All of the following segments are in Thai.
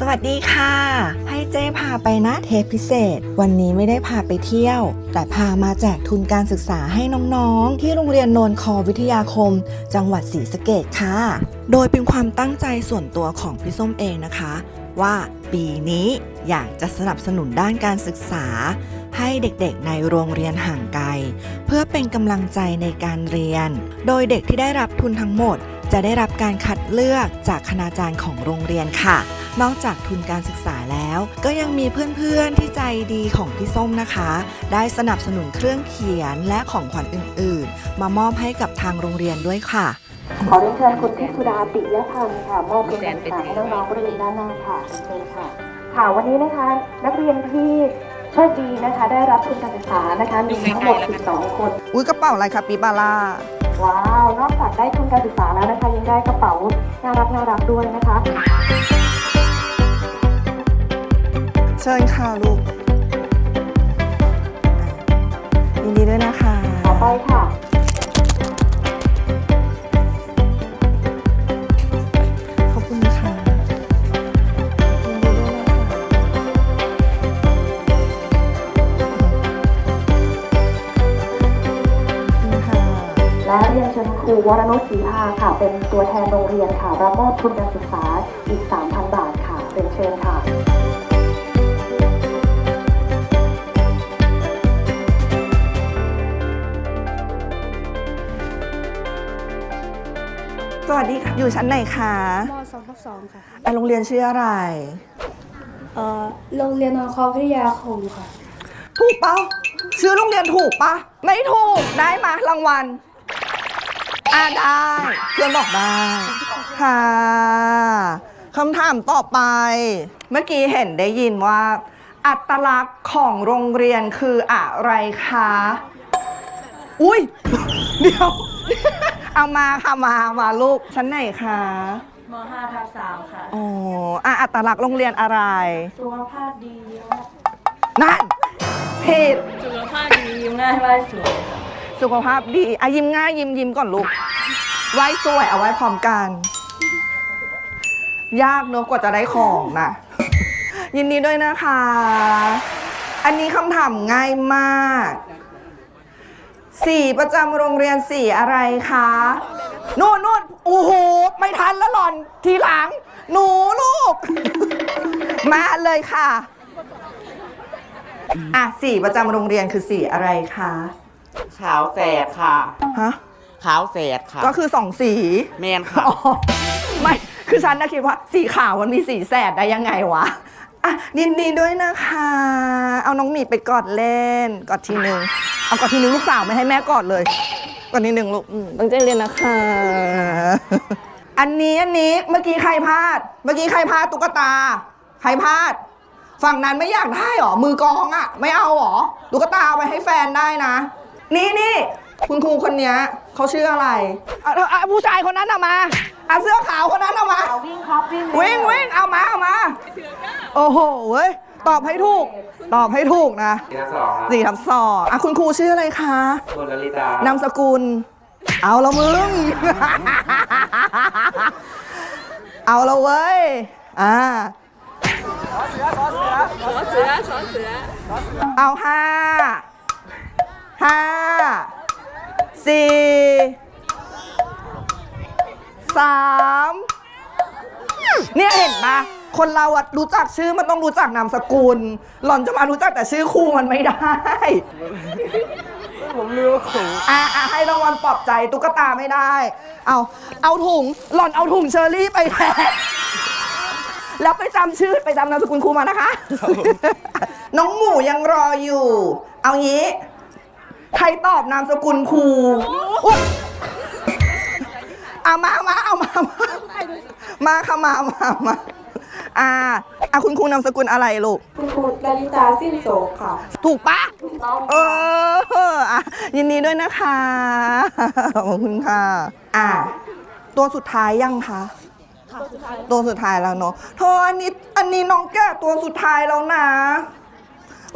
สวัสดีค่ะ ให้เจ๊พาไปนะเทปพิเศษ วันนี้ไม่ได้พาไปเที่ยว แต่พามาแจกทุนการศึกษาให้น้องๆ ที่โรงเรียนโนนคอวิทยาคม จังหวัดศรีสะเกดค่ะ โดยเป็นความตั้งใจส่วนตัวของพี่ส้มเองนะคะ ว่าปีนี้อยากจะสนับสนุนด้านการศึกษา ให้เด็กๆในโรงเรียนห่างไกล เพื่อเป็นกำลังใจในการเรียน โดยเด็กที่ได้รับทุนทั้งหมด จะได้รับการคัดเลือกจากคณาจารย์ของโรงเรียนค่ะ นอกจากทุนการศึกษาแล้ว ก็ยังมีเพื่อนๆที่ใจดีของพี่ส้มนะคะ ได้สนับสนุนเครื่องเขียนและของขวัญอื่นๆ มามอบให้กับทางโรงเรียนด้วยค่ะขอเรียนเชิญคุณทิพย์สุดาปิยพันธ์ค่ะมอบทุนการศึกษาให้น้องๆบริเวณด้านหน้าค่ะเชิญค่ะ ค่ะวันนี้นะคะ นักเรียนที่โชคดีนะคะ ได้รับทุนการศึกษานะคะมีทั้งหมด 12 คน อุ้ยกระเป๋าอะไรคะปีบาร่าว้าวนอ กจากได้ทุนการศึกษาแล้วนะคะยังได้กระเป๋าน่ารักน่ารักด้วยนะคะ เชิญค่ะลูกยินดีด้วยนะคะ ต่อไปค่ะ ครูวรนุชศรีภาค่ะ เป็นตัวแทนโรงเรียนค่ะรับมอบทุนการศึกษาอีก 3,000 บาทค่ะเรียนเชิญค่ะสวัสดีค่ะ อยู่ชั้นไหนคะมสองทับสองค่ะอะโรงเรียนชื่ออะไร เอ่อโรงเรียนนอนคอวิทยาคมค่ะ ถูกเปล่าชื่อโรงเรียนถูกปะไม่ถูกได้มารางวัล อ่าได้ เพื่อนบอกได้ค่ะคำถามต่อไป เมื่อกี้เห็นได้ยินว่า อัตลักษณ์ของโรงเรียนคืออะไรคะ อุ้ย เดี๋ยว เอามาค่ะ มามาลูกชั้นไหนคะมห้าทับสามค่ะอ๋ออะอัตลักษณ์โรงเรียนอะไร สุขภาพดี นั่นผิดสุขภาพดียิ้มง่ายไหวสวยค่ะ สุขภาพดีอะยิ้มง่ายยิ้มยิ้มก่อนลูกไหว้สวยเอาไว้พร้อมกัน ยากเนอะกว่าจะได้ของนะยินดีด้วยนะคะ อันนี้คำถามง่ายมาก สีประจำโรงเรียนสีอะไรคะนู่นนู่นโอ้โหไม่ทันแล้วหล่อนทีหลัง หนูลูก มาเลยค่ะ อะสีประจำโรงเรียนคือสีอะไรคะ ขาวแฝดค่ะ ฮะ ขาวแฝดค่ะ ก็คือสองสี แมนค่ะ อ๋อ ไม่ คือฉันนะคิดว่าสีขาวมันมีสีแสดได้ยังไงวะ อะยินดีด้วยนะคะ เอาน้องหมีไปกอดเล่น กอดทีนึง เอากอดทีนึงลูกสาวไม่ให้แม่กอดเลย กอดทีนึงลูกอืมตั้งใจเรียนนะคะ อันนี้อันนี้เมื่อกี้ใครพลาด เมื่อกี้ใครพลาดตุ๊กตา ใครพลาด ฝั่งนั้นไม่อยากได้หรอ มือกองอะ่ะ ไม่เอาหรอ ตุ๊กตาเอาไปให้แฟนได้นะ นี่นี่คุณครูคนเนี้ยเขาชื่ออะไรอะเอาเอาผู้ชายคนนั้นเอามาอะเสื้อขาวคนนั้นเอามา วิ่งครับวิ่งวิ่งวิ่งเอามาเอามาโอ้โหเว้ยตอบให้ถูก ตอบให้ถูกนะที่สองครับสี่ทับสองอะคุณครูชื่ออะไรคะคุณลลิตานามสกุล เอาละมึง เอาละเว้ยอ่าเอาห้า ห้าสี่สามเนี่ยเห็นปะคนเราอะรู้จักชื่อมันต้องรู้จักนามสกุล หล่อนจะมารู้จักแต่ชื่อครูมันไม่ได้ ผมรู้ผมอะอะให้รางวัลปลอบใจตุ๊กตาไม่ได้ เอาเอาถุงหล่อนเอาถุงเชอรี่ไปแทนแล้วไปจำชื่อไปจำนามสกุลครูมานะคะ น้องหมูยังรออยู่ เอางี้ ใครตอบนามสกุลครูอุ๊ยเอามาเอามาเอามาเอามามาค่ะมามามาอ่าอะคุณครูนามสกุลอะไรลูก คุณครูลลิตาสิ้นโศกค่ะ ถูกปะเอออะยินดีด้วยนะคะขอบคุณค่ะ อะตัวสุดท้ายยังคะ ตัวสุดท้ายแล้วเนาะเธออันนี้อันนี้น้องแกะตัวสุดท้ายแล้วนะ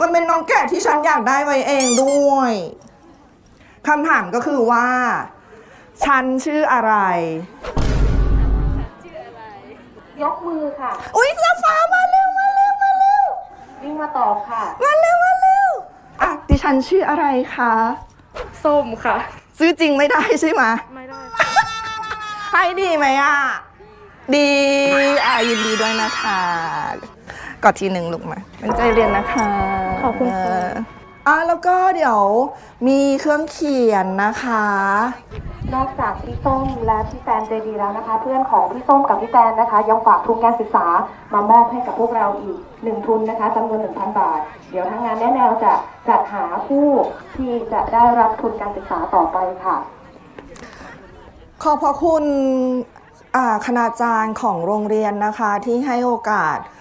มันเป็นน้องแกะที่ฉันอยากได้ไว้เองด้วย คำถามก็คือว่า ฉันชื่ออะไร ยกมือค่ะ อุ้ยเสื้อฟ้ามาค่ะ มาเร็วมาเร็วอะดิฉันชื่ออะไรคะส้มค่ะ ซื้อจริงไม่ได้ใช่ไหมไม่ได้ ให้ดีไหมอะ ดีอะยินดีด้วยนะคะ กอดทีหนึ่งลูกมาตั้งใจเรียนนะคะขอบคุณค่ะ เอออะแล้วก็เดี๋ยวมีเครื่องเขียนนะคะ นอกจากพี่ส้มและพี่แตนใจดีแล้วนะคะ เพื่อนของพี่ส้มกับพี่แตนนะคะ ยังฝากทุนการศึกษามามอบให้กับพวกเราอีกหนึ่งทุนนะคะจำนวน1,000 บาท เดี๋ยวทางงานแนะแนวจะจัดหาผู้ที่จะได้รับทุนการศึกษาต่อไปค่ะ ขอบพระคุณอ่าคณาจารย์ของโรงเรียนนะคะที่ให้โอกาสอ่า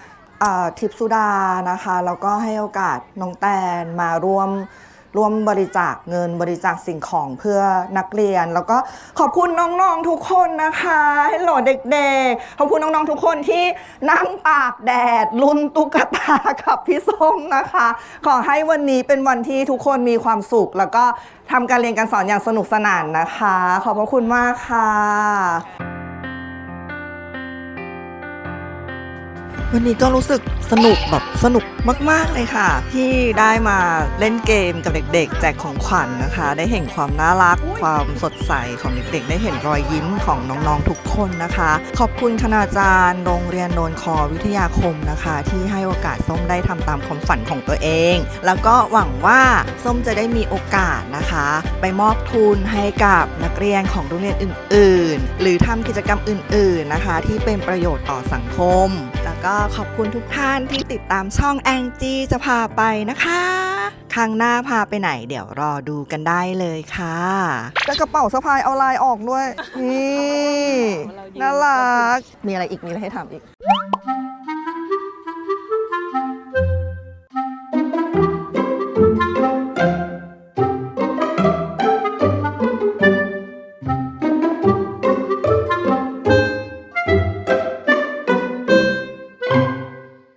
ทิพสุดานะคะ แล้วก็ให้โอกาสน้องแตนมาร่วมร่วมบริจาคเงินบริจาคสิ่งของเพื่อนักเรียน แล้วก็ขอบคุณน้องๆทุกคนนะคะให้โหลเด็กๆ ขอบคุณน้องๆทุกคนที่นั่งตากแดดลุ้นตุ๊กตากับพี่ส้มนะคะ ขอให้วันนี้เป็นวันที่ทุกคนมีความสุข แล้วก็ทำการเรียนการสอนอย่างสนุกสนานนะคะ ขอบพระคุณมากค่ะ วันนี้ก็รู้สึกสนุกแบบสนุกมาก ๆ เลยค่ะ ที่ได้มาเล่นเกมกับเด็ก ๆ แจกของขวัญนะคะ ได้เห็นความน่ารัก ความสดใสของเด็ก ๆ ได้เห็นรอยยิ้มของน้องๆทุกคนนะคะ ขอบคุณคณาจารย์โรงเรียนโนนคอวิทยาคมนะคะ ที่ให้โอกาสส้มได้ทำตามความฝันของตัวเอง แล้วก็หวังว่าส้มจะได้มีโอกาสนะคะ ไปมอบทุนให้กับนักเรียนของโรงเรียนอื่น ๆ หรือทำกิจกรรมอื่น ๆนะคะ ที่เป็นประโยชน์ต่อสังคม ก็ขอบคุณทุกท่านที่ติดตามช่องแองจีจะพาไปนะคะครั้งหน้าพาไปไหนเดี๋ยวรอดูกันได้เลยค่ะแต่กระเป๋าสะพายเอาลายออกด้วย นี่ น่ารัก มีอะไรอีกมีอะไรให้ถามอีก